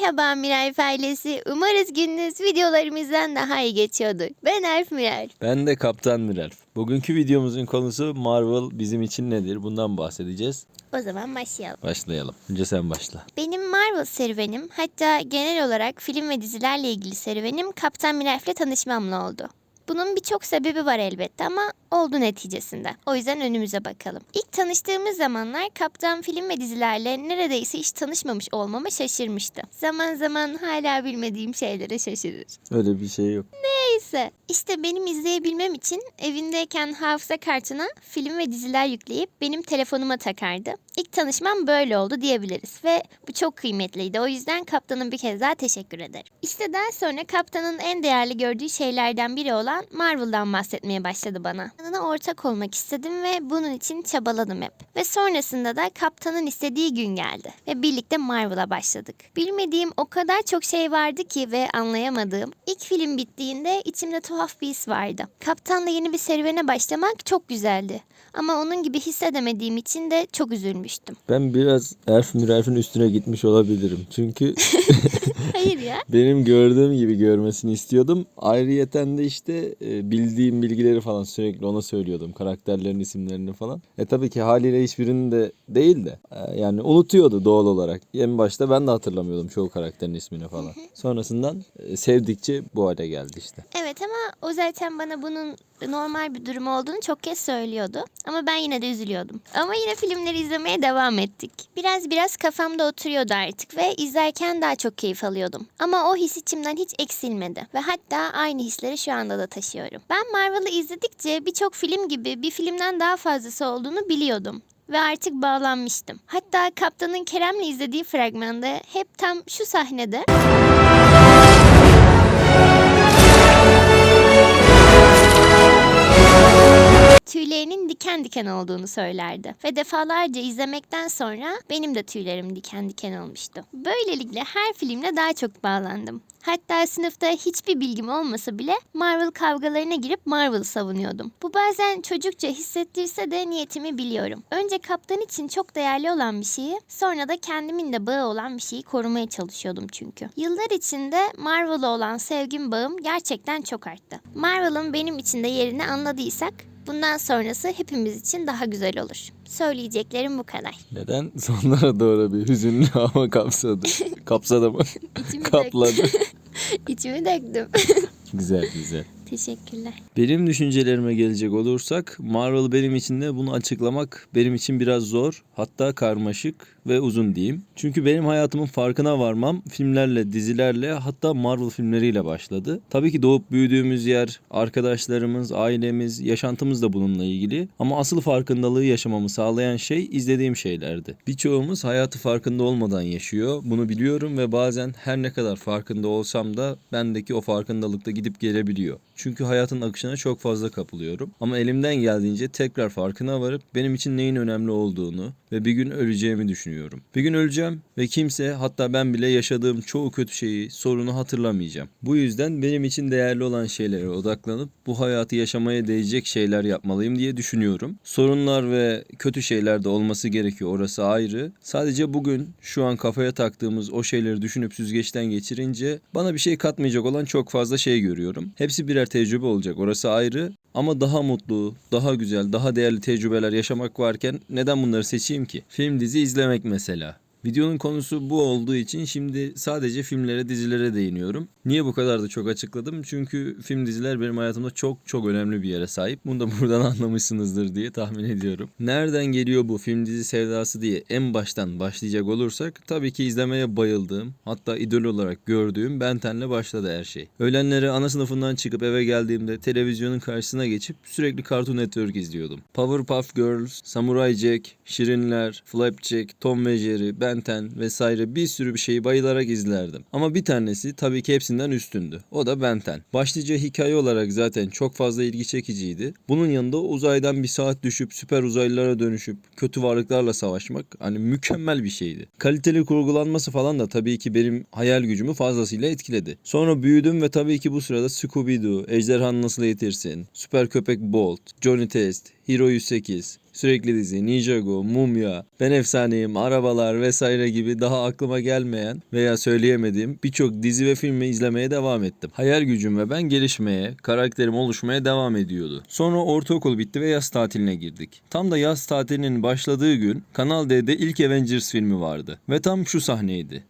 Merhaba Miray ailesi. Umarız gününüz videolarımızdan daha iyi geçiyordur. Ben Elf Miray. Ben de Kaptan Miralf. Bugünkü videomuzun konusu Marvel bizim için nedir? Bundan bahsedeceğiz. O zaman başlayalım. Başlayalım. Önce sen başla. Benim Marvel serüvenim hatta genel olarak film ve dizilerle ilgili serüvenim Kaptan Miraf'le tanışmamla oldu. Bunun birçok sebebi var elbette ama oldu neticesinde. O yüzden önümüze bakalım. İlk tanıştığımız zamanlar Kaptan film ve dizilerle neredeyse hiç tanışmamış olmama şaşırmıştı. Zaman zaman hala bilmediğim şeylere şaşırır. Öyle bir şey yok. Neyse işte benim izleyebilmem için evindeyken hafıza kartına film ve diziler yükleyip benim telefonuma takardı. İlk tanışmam böyle oldu diyebiliriz ve bu çok kıymetliydi. O yüzden kaptanın bir kez daha teşekkür ederim. İşte daha sonra kaptanın en değerli gördüğü şeylerden biri olan Marvel'dan bahsetmeye başladı bana. Yanına ortak olmak istedim ve bunun için çabaladım hep. Ve sonrasında da kaptanın istediği gün geldi ve birlikte Marvel'a başladık. Bilmediğim o kadar çok şey vardı ki ve anlayamadığım. İlk film bittiğinde içimde tuhaf bir his vardı. Kaptanla yeni bir serüvene başlamak çok güzeldi. Ama onun gibi hissedemediğim için de çok üzülmüştüm. Ben biraz Elf Miralf'in üstüne gitmiş olabilirim. Çünkü Hayır ya. benim gördüğüm gibi görmesini istiyordum. Ayrıyeten de işte e, bildiğim bilgileri falan sürekli ona söylüyordum. Karakterlerin isimlerini falan. E tabii ki haliyle hiçbirini de değil de e, yani unutuyordu doğal olarak. En başta ben de hatırlamıyordum çoğu karakterin ismini falan. Sonrasından e, sevdikçe bu hale geldi işte. Evet ama o zaten bana bunun normal bir durum olduğunu çok kez söylüyordu. Ama ben yine de üzülüyordum. Ama yine filmleri izlemeye devam ettik. Biraz biraz kafamda oturuyordu artık ve izlerken daha çok keyif alıyordum. Ama o his içimden hiç eksilmedi. Ve hatta aynı hisleri şu anda da taşıyorum. Ben Marvel'ı izledikçe birçok film gibi bir filmden daha fazlası olduğunu biliyordum ve artık bağlanmıştım. Hatta Kaptan'ın Kerem'le izlediği fragmanda hep tam şu sahnede tüylerinin diken diken olduğunu söylerdi. Ve defalarca izlemekten sonra benim de tüylerim diken diken olmuştu. Böylelikle her filmle daha çok bağlandım. Hatta sınıfta hiçbir bilgim olmasa bile Marvel kavgalarına girip Marvel savunuyordum. Bu bazen çocukça hissettirse de niyetimi biliyorum. Önce kaptan için çok değerli olan bir şeyi, sonra da kendimin de bağı olan bir şeyi korumaya çalışıyordum çünkü. Yıllar içinde Marvel'a olan sevgim bağım gerçekten çok arttı. Marvel'ın benim için de yerini anladıysak Bundan sonrası hepimiz için daha güzel olur. Söyleyeceklerim bu kadar. Neden? Sonlara doğru bir hüzünlü hava kapsadı. Kapsadı mı? İçimi Kapladı. İçimi döktüm. güzel güzel. Teşekkürler. Benim düşüncelerime gelecek olursak Marvel benim için de bunu açıklamak benim için biraz zor hatta karmaşık ve uzun diyeyim. Çünkü benim hayatımın farkına varmam filmlerle, dizilerle hatta Marvel filmleriyle başladı. Tabii ki doğup büyüdüğümüz yer, arkadaşlarımız, ailemiz, yaşantımız da bununla ilgili. Ama asıl farkındalığı yaşamamı sağlayan şey izlediğim şeylerdi. Birçoğumuz hayatı farkında olmadan yaşıyor. Bunu biliyorum ve bazen her ne kadar farkında olsam da bendeki o farkındalıkta gidip gelebiliyor. Çünkü hayatın akışına çok fazla kapılıyorum. Ama elimden geldiğince tekrar farkına varıp benim için neyin önemli olduğunu ve bir gün öleceğimi düşünüyorum. Bir gün öleceğim ve kimse hatta ben bile yaşadığım çoğu kötü şeyi, sorunu hatırlamayacağım. Bu yüzden benim için değerli olan şeylere odaklanıp bu hayatı yaşamaya değecek şeyler yapmalıyım diye düşünüyorum. Sorunlar ve kötü şeyler de olması gerekiyor orası ayrı. Sadece bugün şu an kafaya taktığımız o şeyleri düşünüp süzgeçten geçirince bana bir şey katmayacak olan çok fazla şey görüyorum. Hepsi birer tecrübe olacak orası ayrı ama daha mutlu, daha güzel, daha değerli tecrübeler yaşamak varken neden bunları seçeyim ki? Film dizi izlemek mesela. Videonun konusu bu olduğu için şimdi sadece filmlere, dizilere değiniyorum. Niye bu kadar da çok açıkladım? Çünkü film diziler benim hayatımda çok çok önemli bir yere sahip. Bunu da buradan anlamışsınızdır diye tahmin ediyorum. Nereden geliyor bu film dizi sevdası diye en baştan başlayacak olursak tabii ki izlemeye bayıldığım hatta idol olarak gördüğüm Ben 10'le başladı her şey. Öğlenleri ana sınıfından çıkıp eve geldiğimde televizyonun karşısına geçip sürekli Cartoon Network izliyordum. Powerpuff Girls, Samurai Jack, Şirinler, Flapjack, Tom ve Jerry, Ben 10 vesaire bir sürü bir şeyi bayılarak izlerdim. Ama bir tanesi tabii ki hepsinden üstündü. O da Ben 10. Başlıca hikaye olarak zaten çok fazla ilgi çekiciydi. Bunun yanında uzaydan bir saat düşüp süper uzaylılara dönüşüp kötü varlıklarla savaşmak hani mükemmel bir şeydi. Kaliteli kurgulanması falan da tabii ki benim hayal gücümü fazlasıyla etkiledi. Sonra büyüdüm ve tabii ki bu sırada Scooby-Doo, Ejderhanı Nasıl Eğitirsin, Süper Köpek Bolt, Johnny Test, Hero 108, Sürekli dizi, Ninjago, Mumya, Ben Efsaneyim, Arabalar vesaire gibi daha aklıma gelmeyen veya söyleyemediğim birçok dizi ve filmi izlemeye devam ettim. Hayal gücüm ve ben gelişmeye, karakterim oluşmaya devam ediyordu. Sonra ortaokul bitti ve yaz tatiline girdik. Tam da yaz tatilinin başladığı gün Kanal D'de ilk Avengers filmi vardı. Ve tam şu sahneydi.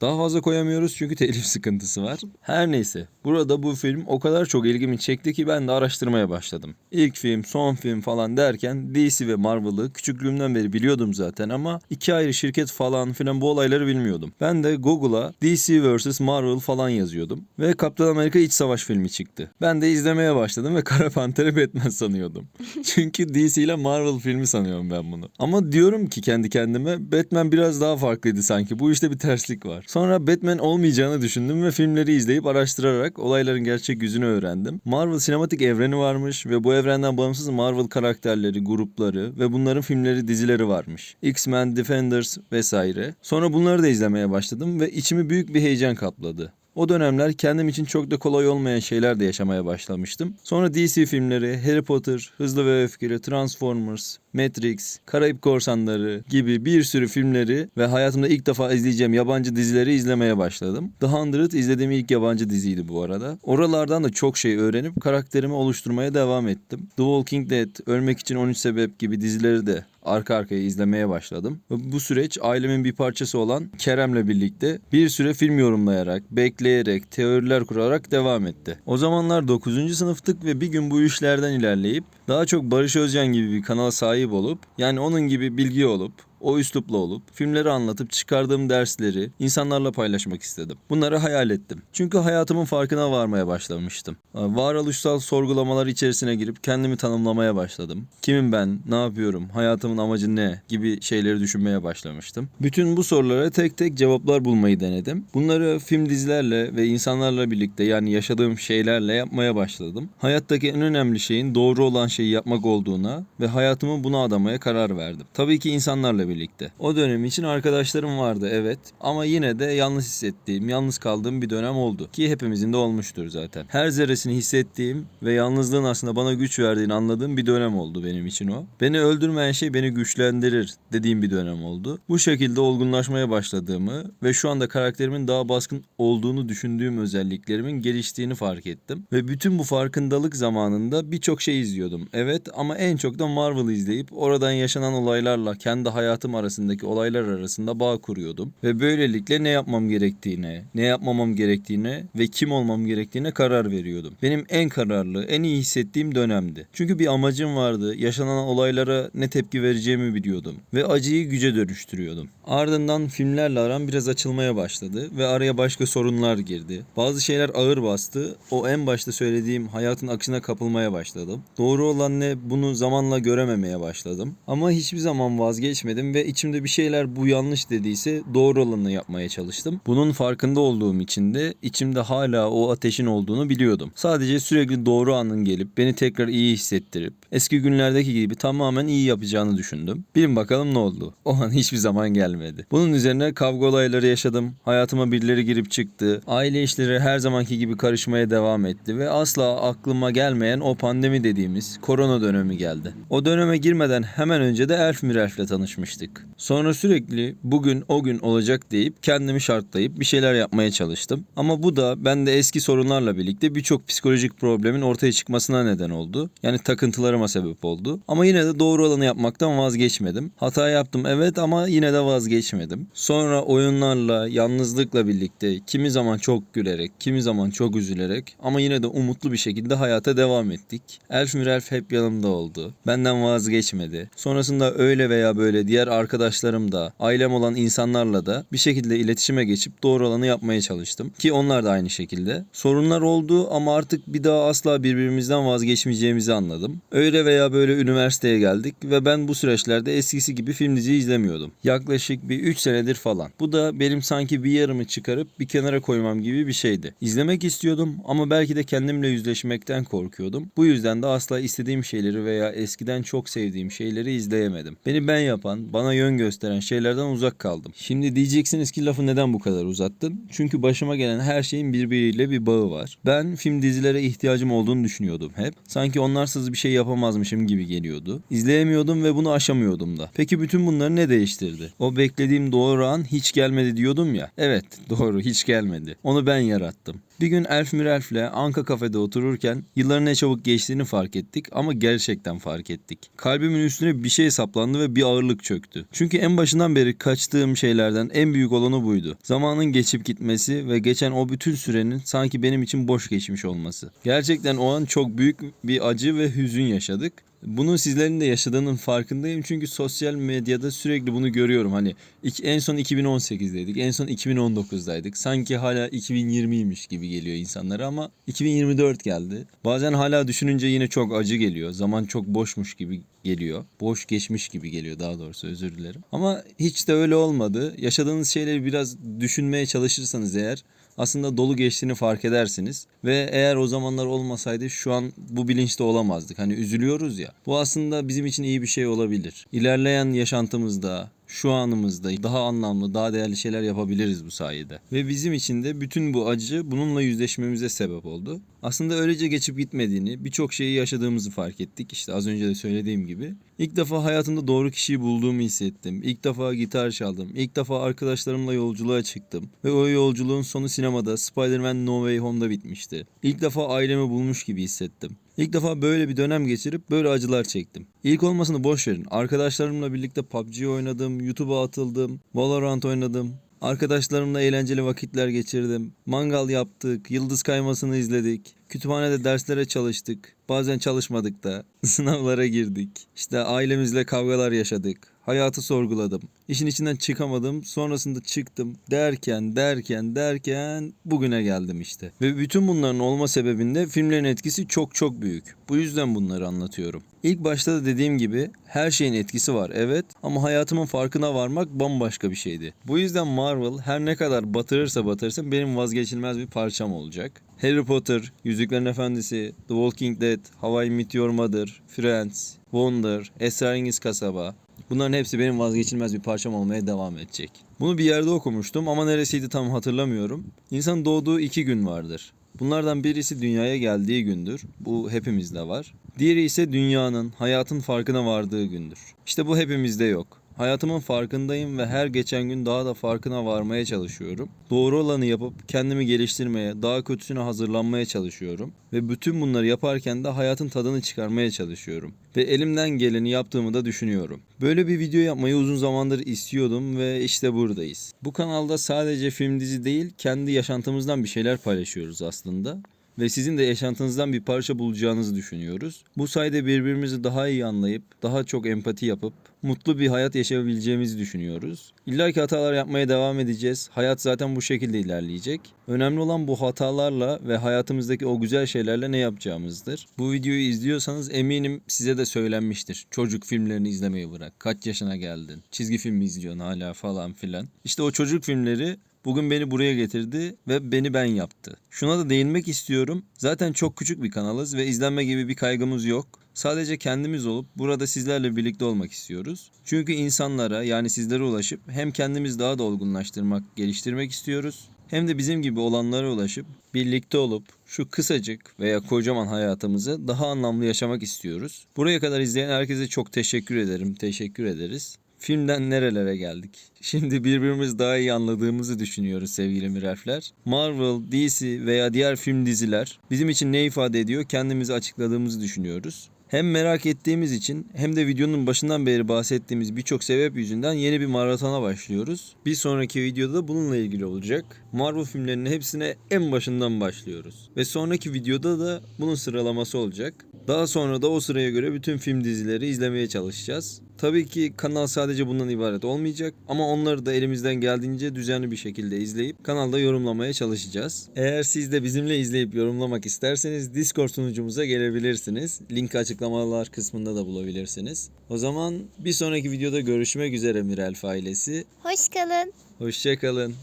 Daha fazla koyamıyoruz çünkü telif sıkıntısı var. Her neyse. Burada bu film o kadar çok ilgimi çekti ki ben de araştırmaya başladım. İlk film, son film falan derken DC ve Marvel'ı küçüklüğümden beri biliyordum zaten ama iki ayrı şirket falan filan bu olayları bilmiyordum. Ben de Google'a DC vs Marvel falan yazıyordum ve Kaptan Amerika İç Savaş filmi çıktı. Ben de izlemeye başladım ve Kara Panter'i Batman sanıyordum. Çünkü DC ile Marvel filmi sanıyorum ben bunu. Ama diyorum ki kendi kendime Batman biraz daha farklıydı sanki. Bu işte bir terslik var. Sonra Batman olmayacağını düşündüm ve filmleri izleyip araştırarak olayların gerçek yüzünü öğrendim. Marvel sinematik evreni varmış ve bu evrenden bağımsız Marvel karakterleri, grupları ve bunların filmleri, dizileri varmış. X-Men, Defenders vesaire. Sonra bunları da izlemeye başladım ve içimi büyük bir heyecan kapladı. O dönemler kendim için çok da kolay olmayan şeyler de yaşamaya başlamıştım. Sonra DC filmleri, Harry Potter, Hızlı ve Öfkeli, Transformers, Matrix, Karayip Korsanları gibi bir sürü filmleri ve hayatımda ilk defa izleyeceğim yabancı dizileri izlemeye başladım. The Hundred izlediğim ilk yabancı diziydi bu arada. Oralardan da çok şey öğrenip karakterimi oluşturmaya devam ettim. The Walking Dead, Ölmek için 13 Sebep gibi dizileri de arka arkaya izlemeye başladım. Bu süreç ailemin bir parçası olan Kerem'le birlikte bir süre film yorumlayarak, bekleyerek, teoriler kurarak devam etti. O zamanlar 9. sınıftık ve bir gün bu işlerden ilerleyip daha çok Barış Özcan gibi bir kanala sahip olup yani onun gibi bilgi olup o üslupla olup filmleri anlatıp çıkardığım dersleri insanlarla paylaşmak istedim. Bunları hayal ettim. Çünkü hayatımın farkına varmaya başlamıştım. Varoluşsal sorgulamalar içerisine girip kendimi tanımlamaya başladım. Kimim ben, ne yapıyorum, hayatımın amacı ne gibi şeyleri düşünmeye başlamıştım. Bütün bu sorulara tek tek cevaplar bulmayı denedim. Bunları film dizilerle ve insanlarla birlikte yani yaşadığım şeylerle yapmaya başladım. Hayattaki en önemli şeyin doğru olan şeyi yapmak olduğuna ve hayatımı buna adamaya karar verdim. Tabii ki insanlarla birlikte. O dönem için arkadaşlarım vardı evet ama yine de yalnız hissettiğim, yalnız kaldığım bir dönem oldu. Ki hepimizin de olmuştur zaten. Her zerresini hissettiğim ve yalnızlığın aslında bana güç verdiğini anladığım bir dönem oldu benim için o. Beni öldürmeyen şey beni güçlendirir dediğim bir dönem oldu. Bu şekilde olgunlaşmaya başladığımı ve şu anda karakterimin daha baskın olduğunu düşündüğüm özelliklerimin geliştiğini fark ettim. Ve bütün bu farkındalık zamanında birçok şey izliyordum. Evet ama en çok da Marvel izleyip oradan yaşanan olaylarla kendi hayatım arasındaki olaylar arasında bağ kuruyordum. Ve böylelikle ne yapmam gerektiğine, ne yapmamam gerektiğine ve kim olmam gerektiğine karar veriyordum. Benim en kararlı, en iyi hissettiğim dönemdi. Çünkü bir amacım vardı. Yaşanan olaylara ne tepki vereceğimi biliyordum. Ve acıyı güce dönüştürüyordum. Ardından filmlerle aram biraz açılmaya başladı ve araya başka sorunlar girdi. Bazı şeyler ağır bastı. O en başta söylediğim hayatın akışına kapılmaya başladım. Doğru olan ne bunu zamanla görememeye başladım. Ama hiçbir zaman vazgeçmedim ve içimde bir şeyler bu yanlış dediyse doğru olanı yapmaya çalıştım. Bunun farkında olduğum için de içimde hala o ateşin olduğunu biliyordum. Sadece sürekli doğru anın gelip beni tekrar iyi hissettirip eski günlerdeki gibi tamamen iyi yapacağını düşündüm. Bilin bakalım ne oldu. O an hiçbir zaman gelmedi. Bunun üzerine kavga olayları yaşadım. Hayatıma birileri girip çıktı. Aile işleri her zamanki gibi karışmaya devam etti ve asla aklıma gelmeyen o pandemi dediğimiz korona dönemi geldi. O döneme girmeden hemen önce de Elf Mirelf'le tanışmıştık. Sonra sürekli bugün o gün olacak deyip kendimi şartlayıp bir şeyler yapmaya çalıştım. Ama bu da bende eski sorunlarla birlikte birçok psikolojik problemin ortaya çıkmasına neden oldu. Yani takıntılarıma sebep oldu. Ama yine de doğru olanı yapmaktan vazgeçmedim. Hata yaptım evet ama yine de vazgeçmedim. Sonra oyunlarla, yalnızlıkla birlikte kimi zaman çok gülerek, kimi zaman çok üzülerek ama yine de umutlu bir şekilde hayata devam ettik. Elf Mirelf hep yanımda oldu. Benden vazgeçmedi. Sonrasında öyle veya böyle diğer arkadaşlarım da, ailem olan insanlarla da bir şekilde iletişime geçip doğru olanı yapmaya çalıştım. Ki onlar da aynı şekilde. Sorunlar oldu ama artık bir daha asla birbirimizden vazgeçmeyeceğimizi anladım. Öyle veya böyle üniversiteye geldik ve ben bu süreçlerde eskisi gibi film dizi izlemiyordum. Yaklaşık bir 3 senedir falan. Bu da benim sanki bir yarımı çıkarıp bir kenara koymam gibi bir şeydi. İzlemek istiyordum ama belki de kendimle yüzleşmekten korkuyordum. Bu yüzden de asla istediğim şeyleri veya eskiden çok sevdiğim şeyleri izleyemedim. Beni ben yapan, bana yön gösteren şeylerden uzak kaldım. Şimdi diyeceksiniz ki lafı neden bu kadar uzattın? Çünkü başıma gelen her şeyin birbiriyle bir bağı var. Ben film dizilere ihtiyacım olduğunu düşünüyordum hep. Sanki onlarsız bir şey yapamazmışım gibi geliyordu. İzleyemiyordum ve bunu aşamıyordum da. Peki bütün bunları ne değiştirdi? O beklediğim doğru an hiç gelmedi diyordum ya. Evet doğru hiç gelmedi. Onu ben yarattım. Bir gün Elf Mirelf'le Anka kafede otururken yılların ne çabuk geçtiğini fark ettik ama gerçekten fark ettik. Kalbimin üstüne bir şey saplandı ve bir ağırlık çöktü. Çünkü en başından beri kaçtığım şeylerden en büyük olanı buydu. Zamanın geçip gitmesi ve geçen o bütün sürenin sanki benim için boş geçmiş olması. Gerçekten o an çok büyük bir acı ve hüzün yaşadık. Bunun sizlerin de yaşadığının farkındayım çünkü sosyal medyada sürekli bunu görüyorum. Hani en son 2018'deydik, en son 2019'daydık. Sanki hala 2020'ymiş gibi geliyor insanlara ama 2024 geldi. Bazen hala düşününce yine çok acı geliyor. Zaman çok boşmuş gibi geliyor. Boş geçmiş gibi geliyor daha doğrusu özür dilerim. Ama hiç de öyle olmadı. Yaşadığınız şeyleri biraz düşünmeye çalışırsanız eğer aslında dolu geçtiğini fark edersiniz. Ve eğer o zamanlar olmasaydı şu an bu bilinçte olamazdık. Hani üzülüyoruz ya. Bu aslında bizim için iyi bir şey olabilir. İlerleyen yaşantımızda, şu anımızda daha anlamlı, daha değerli şeyler yapabiliriz bu sayede. Ve bizim için de bütün bu acı bununla yüzleşmemize sebep oldu. Aslında öylece geçip gitmediğini, birçok şeyi yaşadığımızı fark ettik. İşte az önce de söylediğim gibi. İlk defa hayatımda doğru kişiyi bulduğumu hissettim. İlk defa gitar çaldım. İlk defa arkadaşlarımla yolculuğa çıktım. Ve o yolculuğun sonu sinemada Spider-Man No Way Home'da bitmişti. İlk defa ailemi bulmuş gibi hissettim. İlk defa böyle bir dönem geçirip böyle acılar çektim. İlk olmasını boş verin. Arkadaşlarımla birlikte PUBG oynadım, YouTube'a atıldım, Valorant oynadım. Arkadaşlarımla eğlenceli vakitler geçirdim. Mangal yaptık, yıldız kaymasını izledik. Kütüphanede derslere çalıştık. Bazen çalışmadık da. Sınavlara girdik. İşte ailemizle kavgalar yaşadık. Hayatı sorguladım. İşin içinden çıkamadım. Sonrasında çıktım. Derken derken derken bugüne geldim işte. Ve bütün bunların olma sebebinde filmlerin etkisi çok çok büyük. Bu yüzden bunları anlatıyorum. İlk başta da dediğim gibi her şeyin etkisi var evet ama hayatımın farkına varmak bambaşka bir şeydi. Bu yüzden Marvel her ne kadar batırırsa batırsın benim vazgeçilmez bir parçam olacak. Harry Potter, Yüzüklerin Efendisi, The Walking Dead, How I Met Your Mother, Friends, Wonder, Esrarengiz Kasaba, Bunların hepsi benim vazgeçilmez bir parçam olmaya devam edecek. Bunu bir yerde okumuştum ama neresiydi tam hatırlamıyorum. İnsan doğduğu iki gün vardır. Bunlardan birisi dünyaya geldiği gündür. Bu hepimizde var. Diğeri ise dünyanın, hayatın farkına vardığı gündür. İşte bu hepimizde yok. Hayatımın farkındayım ve her geçen gün daha da farkına varmaya çalışıyorum. Doğru olanı yapıp kendimi geliştirmeye, daha kötüsüne hazırlanmaya çalışıyorum. Ve bütün bunları yaparken de hayatın tadını çıkarmaya çalışıyorum. Ve elimden geleni yaptığımı da düşünüyorum. Böyle bir video yapmayı uzun zamandır istiyordum ve işte buradayız. Bu kanalda sadece film dizi değil, kendi yaşantımızdan bir şeyler paylaşıyoruz aslında ve sizin de yaşantınızdan bir parça bulacağınızı düşünüyoruz. Bu sayede birbirimizi daha iyi anlayıp, daha çok empati yapıp mutlu bir hayat yaşayabileceğimizi düşünüyoruz. İlla ki hatalar yapmaya devam edeceğiz. Hayat zaten bu şekilde ilerleyecek. Önemli olan bu hatalarla ve hayatımızdaki o güzel şeylerle ne yapacağımızdır. Bu videoyu izliyorsanız eminim size de söylenmiştir. Çocuk filmlerini izlemeyi bırak. Kaç yaşına geldin? Çizgi film mi izliyorsun hala falan filan. İşte o çocuk filmleri Bugün beni buraya getirdi ve beni ben yaptı. Şuna da değinmek istiyorum. Zaten çok küçük bir kanalız ve izlenme gibi bir kaygımız yok. Sadece kendimiz olup burada sizlerle birlikte olmak istiyoruz. Çünkü insanlara yani sizlere ulaşıp hem kendimiz daha da olgunlaştırmak, geliştirmek istiyoruz. Hem de bizim gibi olanlara ulaşıp birlikte olup şu kısacık veya kocaman hayatımızı daha anlamlı yaşamak istiyoruz. Buraya kadar izleyen herkese çok teşekkür ederim. Teşekkür ederiz. Filmden nerelere geldik? Şimdi birbirimizi daha iyi anladığımızı düşünüyoruz sevgili mirafler. Marvel, DC veya diğer film diziler bizim için ne ifade ediyor kendimizi açıkladığımızı düşünüyoruz. Hem merak ettiğimiz için hem de videonun başından beri bahsettiğimiz birçok sebep yüzünden yeni bir maratona başlıyoruz. Bir sonraki videoda da bununla ilgili olacak. Marvel filmlerinin hepsine en başından başlıyoruz. Ve sonraki videoda da bunun sıralaması olacak. Daha sonra da o sıraya göre bütün film dizileri izlemeye çalışacağız. Tabii ki kanal sadece bundan ibaret olmayacak ama onları da elimizden geldiğince düzenli bir şekilde izleyip kanalda yorumlamaya çalışacağız. Eğer siz de bizimle izleyip yorumlamak isterseniz Discord sunucumuza gelebilirsiniz. Linki açıklamalar kısmında da bulabilirsiniz. O zaman bir sonraki videoda görüşmek üzere Mirelf ailesi. Hoş kalın. Hoşçakalın.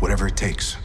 Whatever it takes.